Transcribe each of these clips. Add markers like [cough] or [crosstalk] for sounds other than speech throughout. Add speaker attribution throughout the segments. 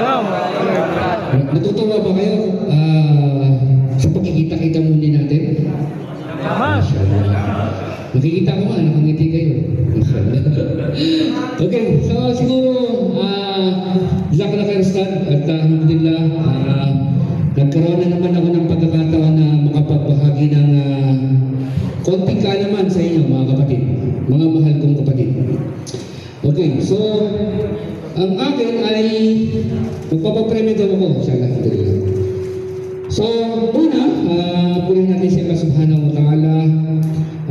Speaker 1: Salam.
Speaker 2: Natutuwa ba kayo ah, sa pagkikita-kita muli natin?
Speaker 1: Mas.
Speaker 2: Nakikita ko nga, nakangiti kayo. [laughs] okay, so siguro, ah, Jack Stan, at ah, alhamdulillah, ah, nagkaroon na naman ako ng pagkakataon na makapagbahagi ng ah, konting kaalaman sa inyo, mga kapatid, mga mahal kong kapatid. Okay, so, ang akin ay, magpapapremyo daw ako, inshallah, alhamdulillah. So, una, uh, purihin natin si Allah subhanahu wa ta'ala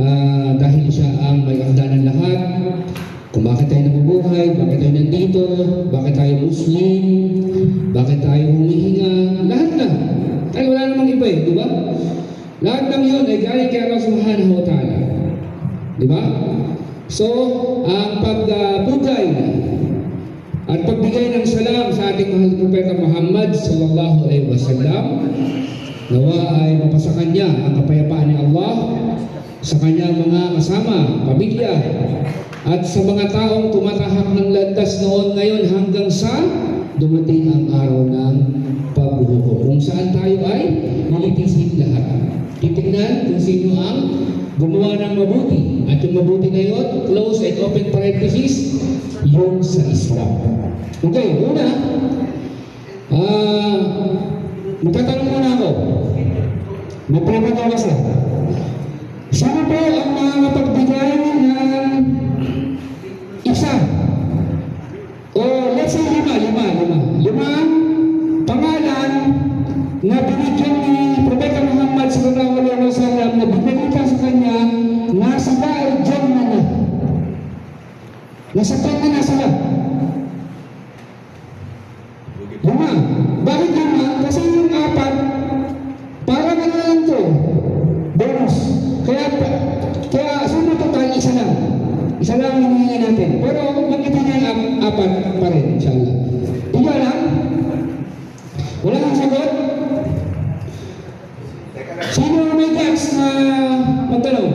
Speaker 2: ah, dahil siya ang may akda ng lahat. Kung bakit tayo nabubuhay, bakit tayo nandito, bakit tayo Muslim, bakit tayo humihinga, lahat na. Ay, wala namang iba eh, di ba? Lahat ng yun ay galing kay Allah subhanahu wa ta'ala. Di ba? So, ang pagbugay at pagbigay ng salam sa ating mahal na propeta Muhammad sallallahu alaihi wasallam nawa ay mapasa kanya ang kapayapaan ni Allah sa kanyang mga kasama, pamilya at sa mga taong tumatahak ng landas noon ngayon hanggang sa dumating ang araw ng pagbubuko kung saan tayo ay nilitisin lahat. Titignan kung sino ang gumawa ng mabuti. At yung mabuti na yun, close and open parenthesis, yung sa Islam. Okay, una, ah, magtatanong muna ako. May pinapagawas Sino po ang makakapagbigay ng pa rin, inshallah. Di ba lang? Wala kang sagot? Sino may guts na magtanong?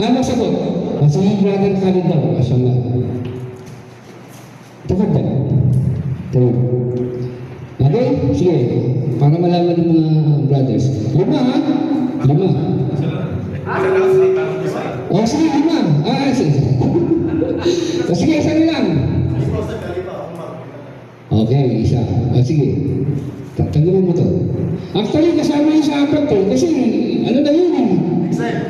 Speaker 2: Ah, magsagot? Ah, sige, brother Khalid daw. Mashallah. Tanggalin mo to. Actually, kasama yung sabat to. Kasi, ano na yun? Eh. Next time.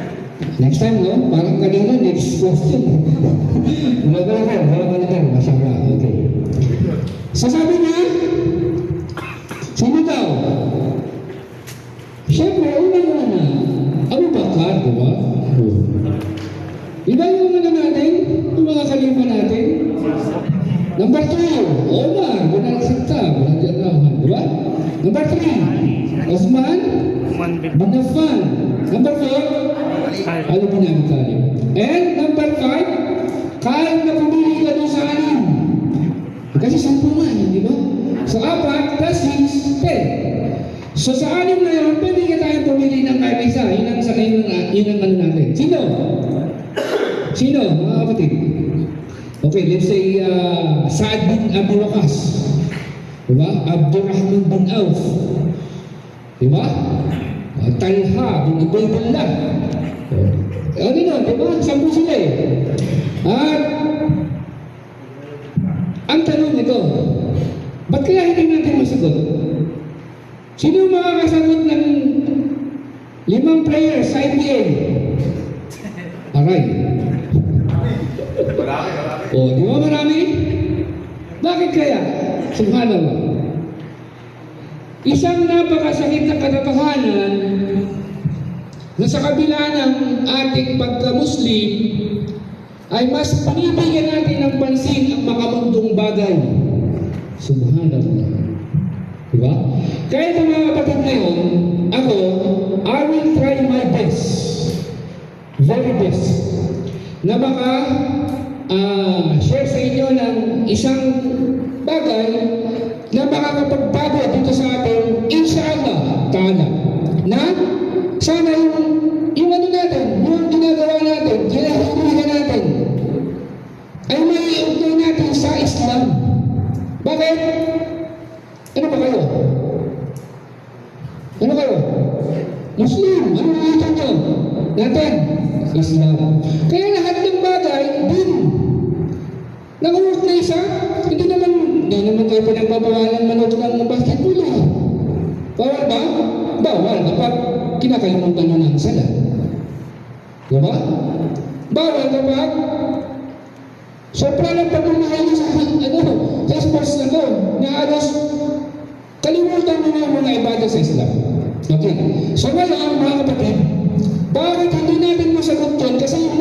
Speaker 2: Next time, no? Parang kanina, next question. [laughs] Magkala ka, magkala ka, masama. Okay. Sasabi niya, sino daw? Siyempre, una mo na. Ano ba ka, di ba? Iba yung ano natin, yung mga kalimutan natin. Number two, Omar, 160 Number three, Osman
Speaker 1: Man bin
Speaker 2: bin Affan. Number four, Ali bin Abi Talib. And number five, kahit na pumili ka doon sa anim. Kasi sampu eh, di ba? So apat, plus six, ten. So sa anim na yun, pwede ka tayong pumili ng kahit isa. Yun ang sa yun ang, yun ang ano natin. Sino? Sino, mga kapatid? Okay, let's say uh, Saad bin Abi Waqas. Diba? Abdurrahman bin Auf. Diba? Uh, Talha bin Ubaydullah. Ano yun, diba? Sampu sila eh. At ang tanong nito, ba't kaya hindi natin masagot? Sino yung makakasagot ng limang players sa IPL? Aray. O, di ba marami? Bakit kaya? Subhanallah. Isang napakasakit na katotohanan na sa kabila ng ating pagka-Muslim ay mas pinibigyan natin ng pansin ang makamundong bagay. Subhanallah. Diba? Kaya ito mga kapatid ngayon, ako, I will try my best, very best, na baka ah, share sa inyo ng isang bagay na makakapagbago dito sa atin, inshallah, taala, na sana yung, yung ano natin, yung ginagawa natin, ginahulugan natin, ay may iugnay natin sa Islam. Bakit? Ano ba kayo? Ano kayo? Muslim, ano nito nyo? Natin, Islam. Kaya lahat kayo pinagpapawalan manood ng basketball ha. Bawal ba? Bawal kapag kinakalimutan na ng sala. Diba? Bawal kapag sobra ng pagmamahal sa ano, sa sports na to, na alos kalimutan mo na yung mga ibada sa Islam. Okay. So ngayon, mga kapatid, bakit hindi natin masagot yun? Kasi yung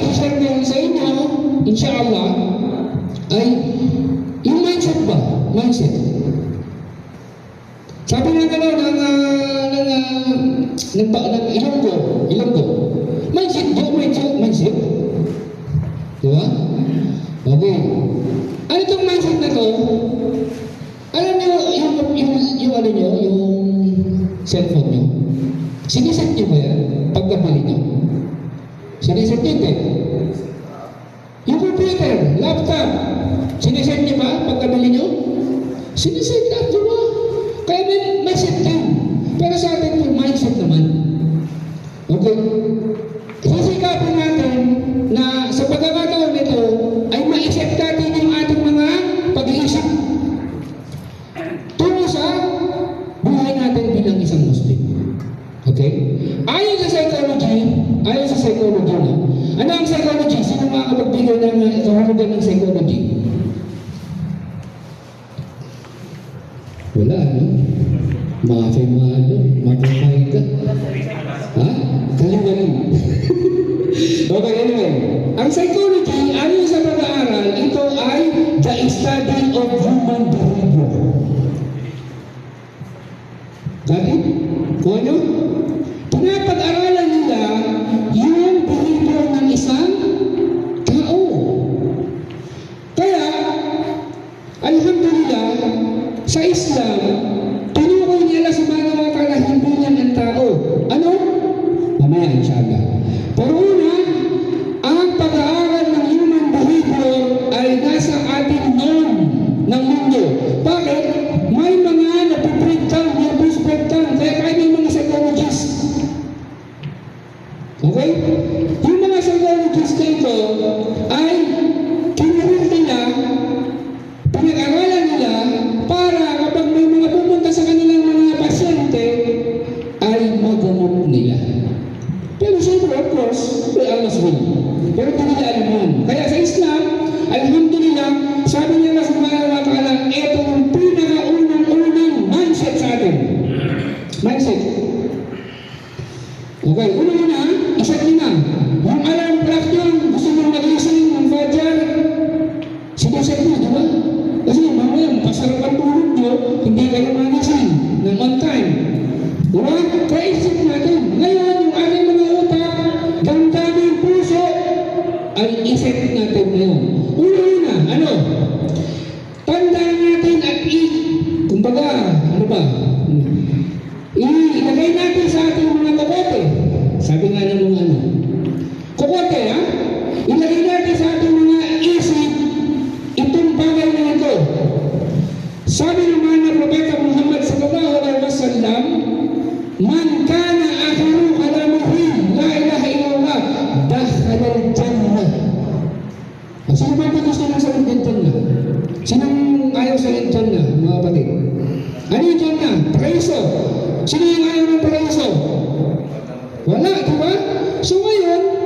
Speaker 2: nakikita ng sainyo, inshallah, ay yung mindset ba? Mindset. Sabi nga ka ng, uh, ng, uh, ng, ng, ng ilang yêu ilang yêu Mindset, yung mindset, yêu Diba? Okay. Ano itong mindset na to? Alam niyo, yung, yung, yung, yung ano niyo, yung cellphone niyo. Sinasabi Wala, no? Mafia mga ano, magkakaita. Ha? Kalimanin. [laughs] okay, anyway. Ang psychology Siyempre, of course, we always win. Pero talaga alam yan. Kaya sa Islam, alhamdulillah, sabi topic natin ngayon. Una-una, ano? Tandaan natin at i... Kumbaga, ano ba? Hmm. Ilagay natin sa ating mga kabote. Sabi nga ng mga ano, ayaw sa lechon na, mga kapatid. Ano yung dyan na? Praiso. Sino yung ayaw ng paraiso? Wala, di ba? So ngayon, ya.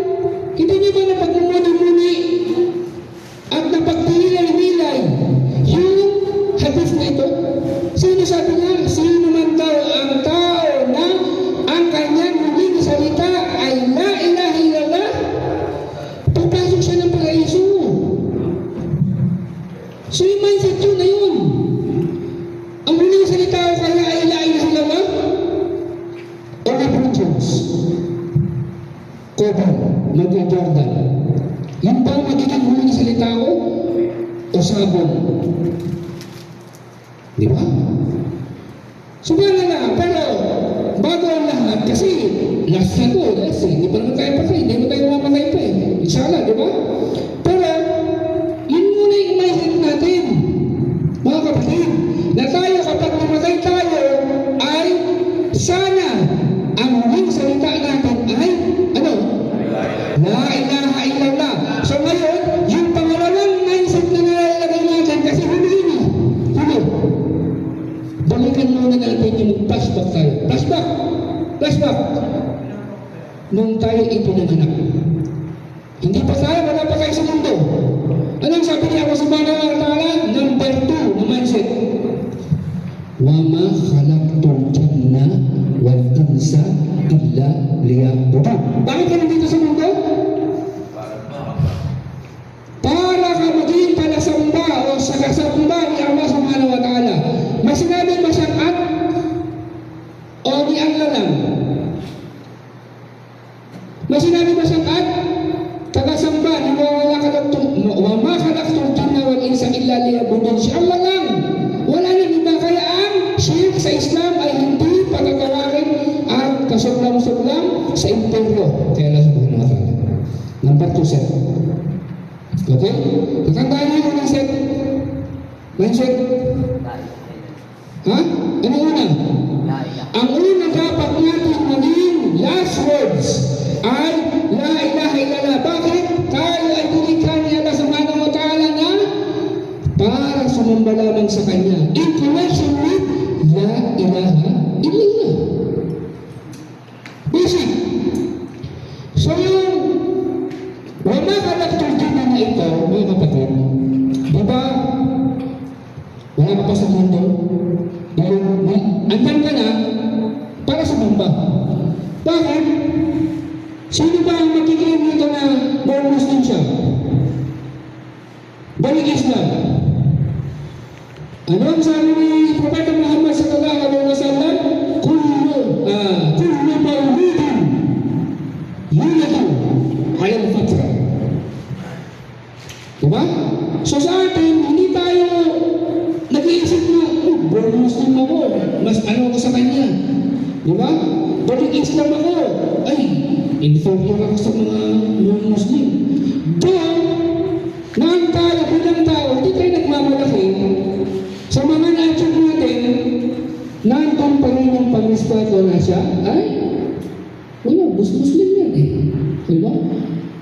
Speaker 2: Jordan. Yung bang magiging huli salita ko? O sabon? Di ba? Subala na, pero bago ang lahat, kasi last na to, last eh. Hindi pa naman tayo patay, eh. hindi naman tayo mamatay pa eh. Inshallah, di ba? Pero, yun muna yung mindset natin. Mga kapatid, na tayo kapag namatay tayo, ay sana ang huling salita natin Flashback! Nung tayo ipinanganak. Tatandaan niyo yung mindset. Mindset. Ha? Ano una? Ang una dapat natin maging last words ay La ilaha illallah. Bakit? Tayo ay tulikha ni Allah subhanahu wa ta'ala na para sumamba lamang sa Kanya. Mundo, yung, andyan ka na, para sa bamba. Bakit? Sino ba ang magkiklaim nito na born Muslim siya? Balik Islam. Ano ang sabi ni Diba? Balik Islam ako, ay, inferior ako sa mga non-Muslim. Doon, nang tayo bilang tao, hindi tayo nagmamalaki sa mga na-achieve natin, nandun pa rin yung pag-respeto na siya, ay, wala, mus Muslim yan eh. Di ba?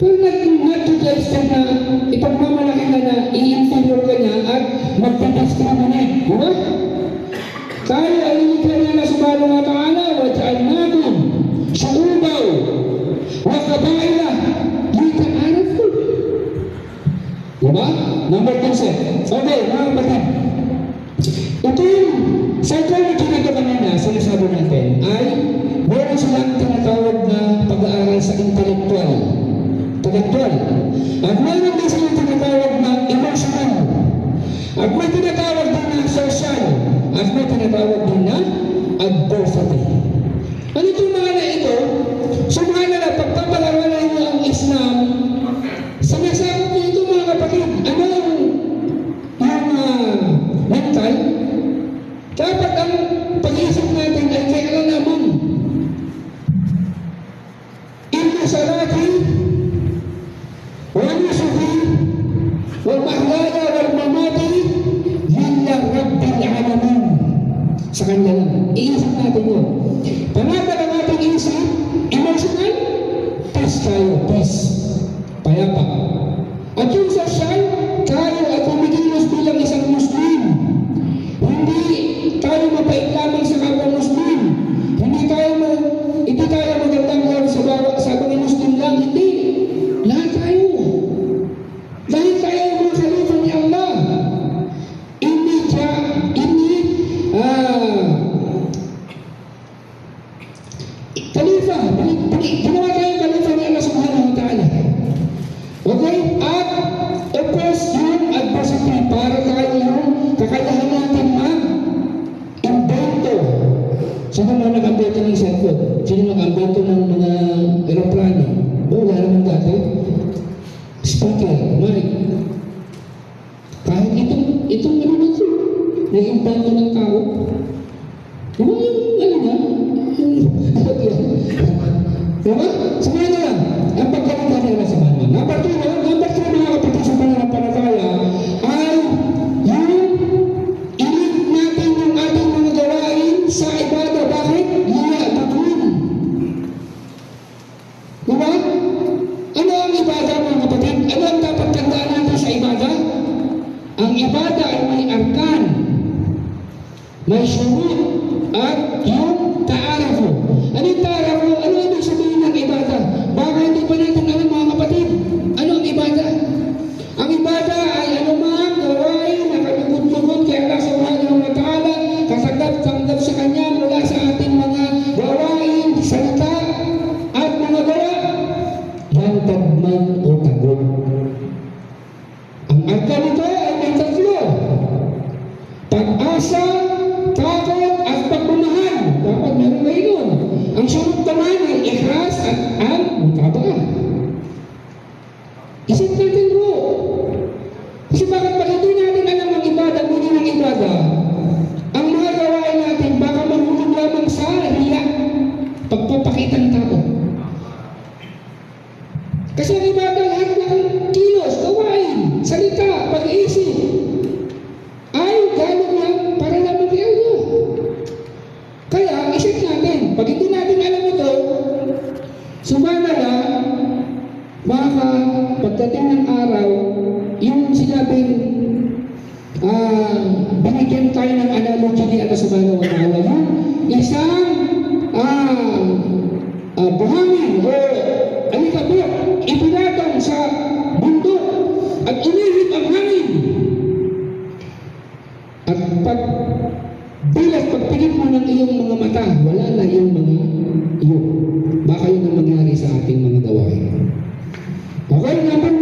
Speaker 2: Pero not, not to na ipagmamalaki ka na, i-inferior ka niya at magpapascriminate. Di ba? Tayo ay inikha niya na subhanahu wa ta'ala Di ba? Number 10 set. Okay, mga kapatid. Ito yung psychology na ito kanina, sinasabi natin, ay meron silang tinatawag na pag-aaral sa intellectual. Intellectual. At meron din silang Saka na nag-ambeto ng cellphone. Sino nag-ambeto ng mga aeroplano? Oh, wala naman dati. Spotlight, mic. Kahit itong, itong ano na ito, na-impacto ng tao, tâm mong At pag bilas pagpikit mo ng iyong mga mata, wala na iyong mga iyo. Baka yun ang mangyari sa ating mga gawain. Okay, naman